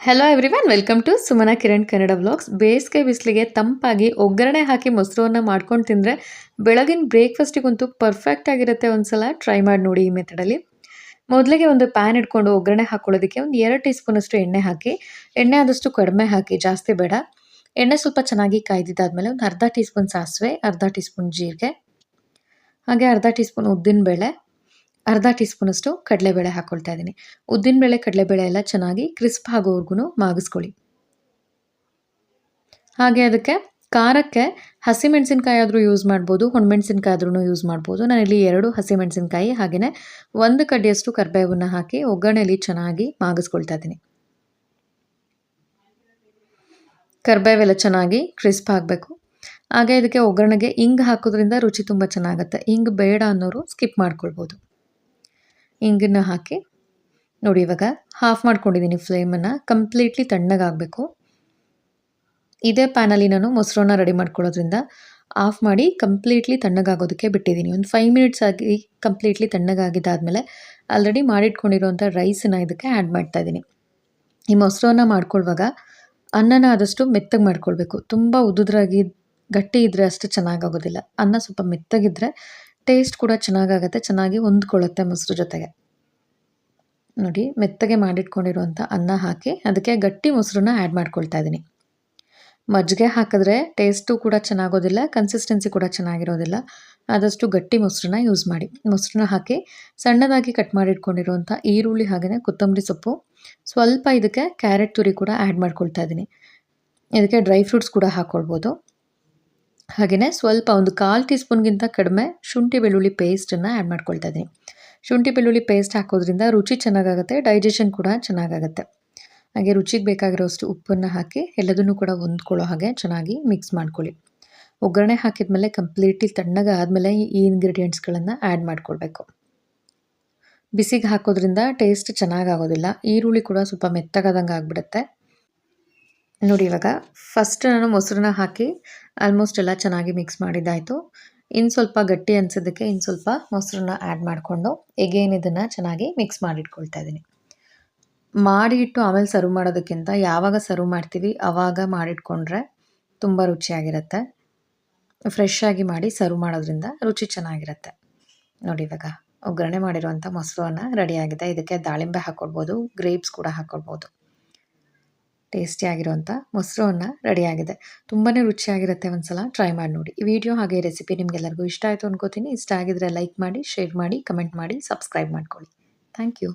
Hello everyone welcome to Sumana Kiran Kannada vlogs ಬೇಸಿಗೆ ಬಿಸಿಲಿಗೆ ತಂಪಾಗಿ ಒಗ್ಗರಣೆ ಹಾಕಿ ಮೊಸರನ್ನ ಮಾಡ್ಕೊಂಡು ತಿಂದರೆ ಬೆಳಗಿನ ಬ್ರೇಕ್ಫಾಸ್ಟಿಗಂತೂ ಪರ್ಫೆಕ್ಟ್ ಆಗಿರುತ್ತೆ ಒಂದ್ಸಲ. ಟ್ರೈ ಮಾಡಿ ನೋಡಿ ಈ ಮೆಥಡಲ್ಲಿ ಮೊದಲಿಗೆ ಒಂದು ಪ್ಯಾನ್ ಇಟ್ಕೊಂಡು ಒಗ್ಗರಣೆ ಹಾಕೊಳ್ಳೋದಕ್ಕೆ ಒಂದು ಎರಡು ಟೀ ಸ್ಪೂನಷ್ಟು ಎಣ್ಣೆ ಹಾಕಿ, ಎಣ್ಣೆ ಆದಷ್ಟು ಕಡಿಮೆ ಹಾಕಿ, ಜಾಸ್ತಿ ಬೇಡ. ಎಣ್ಣೆ ಸ್ವಲ್ಪ ಚೆನ್ನಾಗಿ ಕಾಯ್ದಿದ್ದಾದಮೇಲೆ ಒಂದು ಅರ್ಧ ಟೀ ಸ್ಪೂನ್ ಸಾಸಿವೆ, ಅರ್ಧ ಟೀ ಸ್ಪೂನ್ ಜೀರಿಗೆ, ಹಾಗೆ ಅರ್ಧ ಟೀ ಸ್ಪೂನ್ ಉದ್ದಿನಬೇಳೆ. ಅರ್ಧ ಟೀ ಸ್ಪೂನಷ್ಟು ಕಡಲೆಬೇಳೆ ಹಾಕ್ಕೊಳ್ತಾ ಇದ್ದೀನಿ. ಉದ್ದಿನಬೇಳೆ ಕಡಲೆಬೇಳೆ ಎಲ್ಲ ಚೆನ್ನಾಗಿ ಕ್ರಿಸ್ಪ್ ಆಗೋವರೆಗೂ ಮಾಗಿಸ್ಕೊಳ್ಳಿ. ಹಾಗೆ ಅದಕ್ಕೆ ಖಾರಕ್ಕೆ ಹಸಿಮೆಣಸಿನ್ಕಾಯಿ ಆದರೂ ಯೂಸ್ ಮಾಡ್ಬೋದು ಹೊಣಮೆಣಸಿನ್ಕಾಯಿ ಆದ್ರೂ ಯೂಸ್ ಮಾಡ್ಬೋದು. ನಾನಿಲ್ಲಿ ಎರಡು ಹಸಿಮೆಣಸಿನ್ಕಾಯಿ ಹಾಗೆಯೇ ಒಂದು ಕಡ್ಡಿಯಷ್ಟು ಕರಿಬೇವನ್ನು ಹಾಕಿ ಒಗ್ಗರಣೆಯಲ್ಲಿ ಚೆನ್ನಾಗಿ ಮಾಗಿಸ್ಕೊಳ್ತಾ ಇದ್ದೀನಿ. ಕರ್ಬೇವೆಲ್ಲ ಚೆನ್ನಾಗಿ ಕ್ರಿಸ್ಪ್ ಆಗಬೇಕು. ಹಾಗೆ ಇದಕ್ಕೆ ಒಗ್ಗರಣೆಗೆ ಹಿಂಗ್ ಹಾಕೋದ್ರಿಂದ ರುಚಿ ತುಂಬ ಚೆನ್ನಾಗುತ್ತೆ. ಹಿಂಗ್ ಬೇಡ ಅನ್ನೋರು ಸ್ಕಿಪ್ ಮಾಡ್ಕೊಳ್ಬೋದು. ಹಿಂಗನ್ನ ಹಾಕಿ ನೋಡಿ ಇವಾಗ ಹಾಫ್ ಮಾಡ್ಕೊಂಡಿದ್ದೀನಿ ಫ್ಲೇಮನ್ನು ಕಂಪ್ಲೀಟ್ಲಿ ತಣ್ಣಗಾಗಬೇಕು ಇದೇ ಪ್ಯಾನಲ್ಲಿ ನಾನು ಮೊಸರನ್ನ ರೆಡಿ ಮಾಡ್ಕೊಳ್ಳೋದ್ರಿಂದ ಆಫ್ ಮಾಡಿ ಕಂಪ್ಲೀಟ್ಲಿ ತಣ್ಣಗಾಗೋದಕ್ಕೆ ಬಿಟ್ಟಿದ್ದೀನಿ ಒಂದು ಫೈವ್ ಮಿನಿಟ್ಸ್ ಆಗಿ ಕಂಪ್ಲೀಟ್ಲಿ ತಣ್ಣಗಾಗಿದ್ದಾದಮೇಲೆ ಆಲ್ರೆಡಿ ಮಾಡಿಟ್ಕೊಂಡಿರುವಂಥ ರೈಸನ್ನು ಇದಕ್ಕೆ ಆ್ಯಡ್ ಮಾಡ್ತಾ ಇದ್ದೀನಿ ಈ ಮೊಸರನ್ನ ಮಾಡ್ಕೊಳ್ಳುವಾಗ ಅನ್ನನ ಆದಷ್ಟು ಮೆತ್ತಗೆ ಮಾಡ್ಕೊಳ್ಬೇಕು. ತುಂಬ ಉದುದ್ರಾಗಿ ಗಟ್ಟಿ ಇದ್ದರೆ ಅಷ್ಟು ಚೆನ್ನಾಗಾಗೋದಿಲ್ಲ ಅನ್ನ ಸ್ವಲ್ಪ ಮೆತ್ತಗಿದ್ರೆ ಟೇಸ್ಟ್ ಕೂಡ ಚೆನ್ನಾಗಾಗತ್ತೆ, ಚೆನ್ನಾಗಿ ಹೊಂದ್ಕೊಳ್ಳುತ್ತೆ ಮೊಸರು ಜೊತೆಗೆ. ನೋಡಿ, ಮೆತ್ತಗೆ ಮಾಡಿಟ್ಕೊಂಡಿರುವಂಥ ಅನ್ನ ಹಾಕಿ ಅದಕ್ಕೆ ಗಟ್ಟಿ ಮೊಸರನ್ನ ಆ್ಯಡ್ ಮಾಡ್ಕೊಳ್ತಾ ಇದ್ದೀನಿ ಮಜ್ಜಿಗೆ ಹಾಕಿದ್ರೆ ಟೇಸ್ಟು ಕೂಡ ಚೆನ್ನಾಗೋದಿಲ್ಲ ಕನ್ಸಿಸ್ಟೆನ್ಸಿ ಕೂಡ ಚೆನ್ನಾಗಿರೋದಿಲ್ಲ. ಆದಷ್ಟು ಗಟ್ಟಿ ಮೊಸರನ್ನ ಯೂಸ್ ಮಾಡಿ. ಮೊಸರನ್ನ ಹಾಕಿ ಸಣ್ಣದಾಗಿ ಕಟ್ ಮಾಡಿಟ್ಕೊಂಡಿರುವಂಥ ಈರುಳ್ಳಿ ಹಾಗೆಯೇ ಕೊತ್ತಂಬರಿ ಸೊಪ್ಪು, ಸ್ವಲ್ಪ ಇದಕ್ಕೆ ಕ್ಯಾರೆಟ್ ತುರಿ ಕೂಡ ಆ್ಯಡ್ ಮಾಡ್ಕೊಳ್ತಾ ಇದ್ದೀನಿ ಇದಕ್ಕೆ ಡ್ರೈ ಫ್ರೂಟ್ಸ್ ಕೂಡ ಹಾಕ್ಕೊಳ್ಬೋದು ಹಾಗೆಯೇ ಸ್ವಲ್ಪ ಒಂದು ಕಾಲು ಟೀ ಸ್ಪೂನ್ಗಿಂತ ಕಡಿಮೆ ಶುಂಠಿ ಬೆಳ್ಳುಳ್ಳಿ ಪೇಸ್ಟನ್ನು ಆ್ಯಡ್ ಮಾಡ್ಕೊಳ್ತಾ ಇದ್ದೀನಿ. ಶುಂಠಿ ಬೆಳ್ಳುಳ್ಳಿ ಪೇಸ್ಟ್ ಹಾಕೋದ್ರಿಂದ ರುಚಿ ಚೆನ್ನಾಗಾಗುತ್ತೆ, ಡೈಜೆಷನ್ ಕೂಡ ಚೆನ್ನಾಗಾಗುತ್ತೆ. ಹಾಗೆ ರುಚಿಗೆ ಬೇಕಾಗಿರೋಷ್ಟು ಉಪ್ಪನ್ನು ಹಾಕಿ ಎಲ್ಲದನ್ನು ಕೂಡ ಹೊಂದ್ಕೊಳ್ಳೋ ಹಾಗೆ ಚೆನ್ನಾಗಿ ಮಿಕ್ಸ್ ಮಾಡ್ಕೊಳ್ಳಿ. ಒಗ್ಗರಣೆ ಹಾಕಿದ ಮೇಲೆ ಕಂಪ್ಲೀಟ್ಲಿ ತಣ್ಣಗೆ ಆದಮೇಲೆ ಈ ಇಂಗ್ರೀಡಿಯೆಂಟ್ಸ್ಗಳನ್ನು ಆ್ಯಡ್ ಮಾಡ್ಕೊಳ್ಬೇಕು. ಬಿಸಿಗೆ ಹಾಕೋದ್ರಿಂದ ಟೇಸ್ಟ್ ಚೆನ್ನಾಗಾಗೋದಿಲ್ಲ, ಈರುಳ್ಳಿ ಕೂಡ ಸ್ವಲ್ಪ ಮೆತ್ತಗಾದಂಗೆ ಆಗಿಬಿಡುತ್ತೆ. ನೋಡಿ ಇವಾಗ ಫಸ್ಟ್ ನಾನು ಮೊಸರನ್ನ ಹಾಕಿ ಆಲ್ಮೋಸ್ಟ್ ಎಲ್ಲ ಚೆನ್ನಾಗಿ ಮಿಕ್ಸ್ ಮಾಡಿದ್ದಾಯಿತು. ಇನ್ನು ಸ್ವಲ್ಪ ಗಟ್ಟಿ ಅನಿಸೋದಕ್ಕೆ ಇನ್ನು ಸ್ವಲ್ಪ ಮೊಸರನ್ನ ಆ್ಯಡ್ ಮಾಡಿಕೊಂಡು ಎಗೇನ್ ಇದನ್ನು ಚೆನ್ನಾಗಿ ಮಿಕ್ಸ್ ಮಾಡಿಟ್ಕೊಳ್ತಾ ಇದ್ದೀನಿ. ಮಾಡಿ ಇಟ್ಟು ಆಮೇಲೆ ಸರ್ವ್ ಮಾಡೋದಕ್ಕಿಂತ ಯಾವಾಗ ಸರ್ವ್ ಮಾಡ್ತೀವಿ ಆವಾಗ ಮಾಡಿಟ್ಕೊಂಡ್ರೆ ತುಂಬ ರುಚಿಯಾಗಿರುತ್ತೆ. ಫ್ರೆಶ್ ಆಗಿ ಮಾಡಿ ಸರ್ವ್ ಮಾಡೋದ್ರಿಂದ ರುಚಿ ಚೆನ್ನಾಗಿರುತ್ತೆ. ನೋಡಿ ಇವಾಗ, ಒಗ್ಗರಣೆ ಮಾಡಿರುವಂಥ ಮೊಸರನ್ನ ರೆಡಿಯಾಗಿದೆ ಇದಕ್ಕೆ ದಾಳಿಂಬೆ ಹಾಕ್ಕೊಡ್ಬೋದು ಗ್ರೇಪ್ಸ್ ಕೂಡ ಹಾಕ್ಕೊಳ್ಬೋದು ಟೇಸ್ಟಿಯಾಗಿರುವಂಥ ಮೊಸರನ್ನ ರೆಡಿಯಾಗಿದೆ ತುಂಬಾ ರುಚಿಯಾಗಿರುತ್ತೆ ಒಂದು ಸಲ ಟ್ರೈ ಮಾಡಿ ನೋಡಿ. ಈ ವಿಡಿಯೋ ಹಾಗೆ ರೆಸಿಪಿ ನಿಮಗೆಲ್ಲರಿಗೂ ಇಷ್ಟ ಆಯಿತು ಅನ್ಕೋತೀನಿ. ಇಷ್ಟ ಆಗಿದ್ರೆ ಲೈಕ್ ಮಾಡಿ ಶೇರ್ ಮಾಡಿ ಕಮೆಂಟ್ ಮಾಡಿ ಸಬ್ಸ್ಕ್ರೈಬ್ ಮಾಡ್ಕೊಳ್ಳಿ. Thank you